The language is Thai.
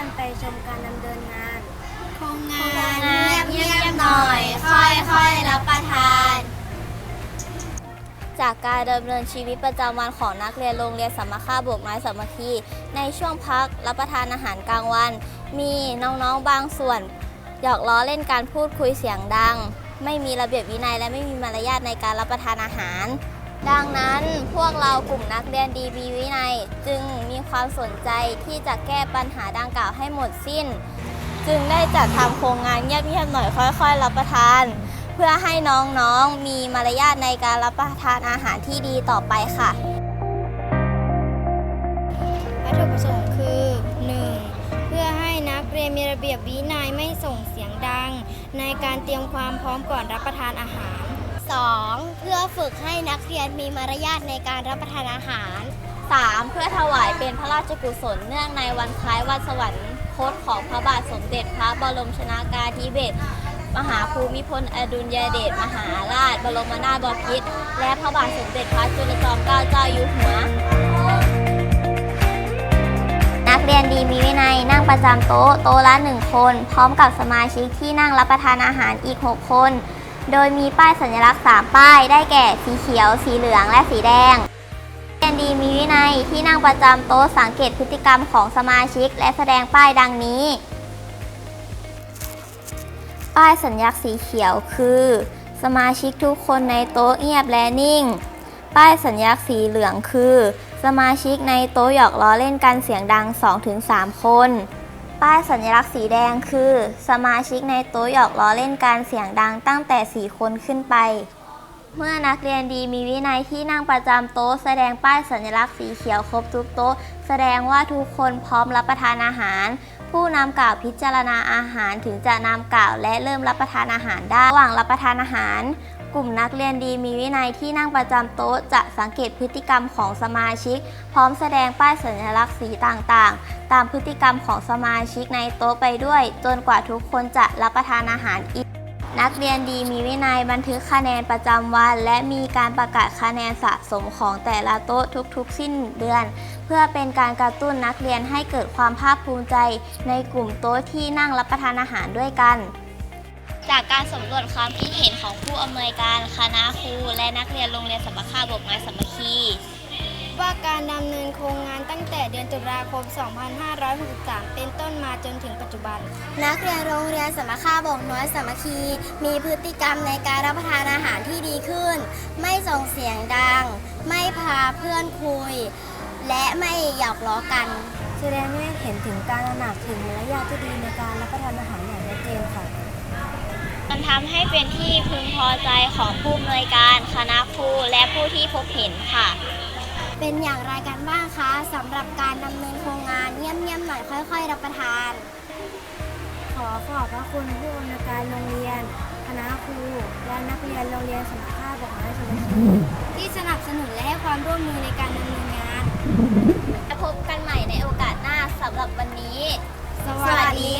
านไปชมการดำเนินงานโครงงานเงียบๆหน่อย ค่อยๆรับประทาน จากการดำเนินชีวิตประจำวันของนักเรียนโรงเรียนสมัค่าบวกน้ยสมัคคีในช่วงพักรับประทานอาหารกลางวัน มีน้องๆบางส่วนหยอกล้อเล่นการพูดคุยเสียงดัง ไม่มีระเบียบวินัยและไม่มีมารยาทในการรับประทานอาหาร ดังนั้นพวกเรากลุ่มนักเรียนดีมีวินัยจึง ความสนใจที่จะแก้ปัญหาดังกล่าวให้หมดสิ้น จึงได้จัดทำโครงงานเงียบๆหน่อยค่อย ๆ รับประทาน เพื่อให้น้องๆมีมารยาทในการรับประทานอาหารที่ดีต่อไปค่ะวัตถุประสงค์คือ 1. เพื่อให้นักเรียนมีระเบียบวินัยไม่ส่งเสียงดัง ในการเตรียมความพร้อมก่อนรับประทานอาหาร 2. เพื่อฝึกให้นักเรียนมีมารยาทในการรับประทานอาหาร 3. เพื่อถวายเป็นพระราชกุศลเนื่องในวันคล้ายวันสวรรคตของพระบาทสมเด็จพระบรมชนากาธิเบศรมหาภูมิพลอดุลยเดชมหาราช บรมนาถบพิตรและพระบาทสมเด็จพระจุลจอมเกล้าเจ้าอยู่หัว นักเรียนดีมีวินัยนั่งประจำโต๊ะโต๊ะละ 1 คน พร้อมกับสมาชิกที่นั่งรับประทานอาหารอีก 6 คน โดยมีป้ายสัญลักษณ์ 3 ป้ายได้แก่สีเขียว สีเหลืองและสีแดง ยนดีมีวินัยที่นั่งประจำโต๊ะสังเกตพฤติกรรมของสมาชิก และแสดงป้ายดังนี้ ป้ายสัญลักษณ์สีเขียวคือ สมาชิกทุกคนในโต๊ะเงียบและนิ่ง ป้ายสัญลักษณ์สีเหลืองคือ สมาชิกในโต๊ะหยอกล้อเล่นกันเสียงดัง 2-3 คน ป้ายสัญลักษณ์สีแดงคือ สมาชิกในโต๊ะหยอกล้อเล่นกันเสียงดังตั้งแต่ 4 คนขึ้นไป เมื่อนักเรียนดีมีวินัยที่นั่งประจำโต๊ะ แสดงป้ายสัญลักษณ์สีเขียวครบทุกโต๊ะ แสดงว่าทุกคนพร้อมรับประทานอาหาร ผู้นำกล่าวพิจารณาอาหารถึงจะนำกล่าวและเริ่มรับประทานอาหารได้ระหว่างรับประทานอาหาร กลุ่มนักเรียนดีมีวินัยที่นั่งประจำโต๊ะ จะสังเกตพฤติกรรมของสมาชิก พร้อมแสดงป้ายสัญลักษณ์สีต่างๆ ตามพฤติกรรมของสมาชิกในโต๊ะไปด้วย จนกว่าทุกคนจะรับประทานอาหารอีก นักเรียนดีมีวินัยบันทึกคะแนนประจำวัน และมีการประกาศคะแนนสะสมของแต่ละโต๊ะทุกๆ สิ้นเดือน เพื่อเป็นการกระตุ้นนักเรียนให้เกิดความภาคภูมิใจ ในกลุ่มโต๊ะที่นั่งรับประทานอาหารด้วยกัน จากการสำรวจความคิดเห็นของผู้อำนวยการคณะครูและนักเรียนโรงเรียนสัมคาบกไม้สามัคคี ว่าการดำเนินโครงงานตั้งแต่เดือนตุลาคม 2563 เป็นต้นมาจนถึงปัจจุบัน นักเรียนโรงเรียนสมคาบกน้อยสามัคคี มีพฤติกรรมในการรับประทานอาหารที่ดีขึ้น ไม่ส่งเสียงดัง ไม่พาเพื่อนคุย และไม่หยอกล้อกัน แสดงให้เห็นถึงการระหนักถึงมารยาทที่ดีในการรับประทานอาหารอย่างชัดเจนค่ะมันทำให้เป็นที่พึงพอใจของผู้อำนวยการคณะครูและผู้ที่พบเห็นค่ะ เป็นอย่างไรกันบ้างคะสำหรับการดำเนินโครงงานเยี่ยมๆหน่อยค่อย ๆ รับประทาน ขอขอบพระคุณผู้อำนวยการโรงเรียน คณะครู และนักเรียนโรงเรียนสมรภาพบอกไม้สมุทรที่สนับสนุนและให้ความร่วมมือในการดำเนินงาน พบกันใหม่ในโอกาสหน้าสำหรับวันนี้ สวัสดีค่ะ